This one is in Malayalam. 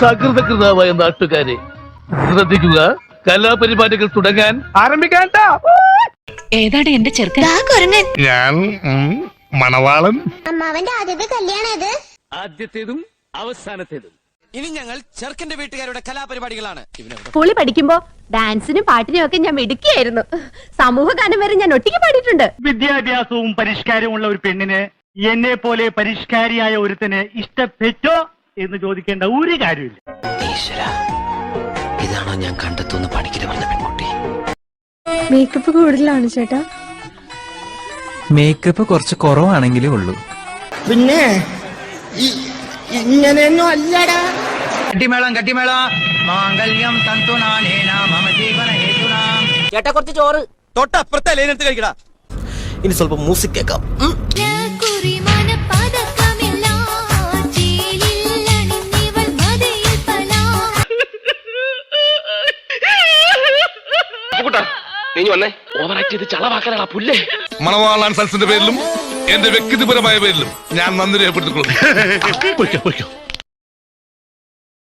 സകൃതകൃതാവായ നാട്ടുകാരെ ശ്രദ്ധിക്കുക കലാപരിപാടികൾ തുടങ്ങാൻ ആരംഭിക്കാൻ ഏതാണ് എന്റെ ചെറുക്കൻ? ഞാൻ മണവാളൻ. അമ്മാവന്റെ ആദ്യത്തെ കല്യാണം ആദ്യത്തേതും അവസാനത്തേതും. ഇനി ഞങ്ങൾ ചെറുക്കന്റെ വീട്ടുകാരുടെ കലാപരിപാടികളാണ്. പുളി പഠിക്കുമ്പോ ഡാൻസിനും പാട്ടിനും ഒക്കെ ഞാൻ മിടുക്കിയായിരുന്നു. സമൂഹ ഗാനം വരെ ഞാൻ ഒറ്റയ്ക്ക് പാടിയിട്ടുണ്ട്. വിദ്യാഭ്യാസവും പരിഷ്കാരവും ഉള്ള ഒരു പെണ്ണിന് എന്നെ പോലെ പരിഷ്കാരിയായ ഒരുത്തന് ഇഷ്ടപ്പെട്ടോ? എന്ന് ചോദിക്കേണ്ട ഒരു കാര്യമില്ല. ഇതാണോ ഞാൻ കണ്ടെത്തുന്ന പണിക്കിന് പറഞ്ഞ പെൺകുട്ടി? മേക്കപ്പ് കൂടുതലാണ് ചേട്ടാ. മേക്കപ്പ് കുറച്ച് കുറവാണെങ്കിലേ ഉള്ളൂ. പിന്നെ ഇങ്ങനെയൊന്നും അല്ലടാ. കട്ടിമേളം കട്ടിമേളം മാംഗല്യം ചേട്ടാ കുറച്ച് ചോറ്. തൊട്ടപ്പുറത്തെ ലൈനെടുത്ത് കഴിക്കടാ. ഇനി സ്വല്പം മ്യൂസിക് കേൾക്കാം. ഉം. മണവാളൻ സൽസിന്റെ പേരിലും എന്റെ വ്യക്തിപരമായ പേരിലും ഞാൻ നന്ദി രേഖപ്പെടുത്തിക്കൊള്ളുന്നു. പൊയ്ക്കോ.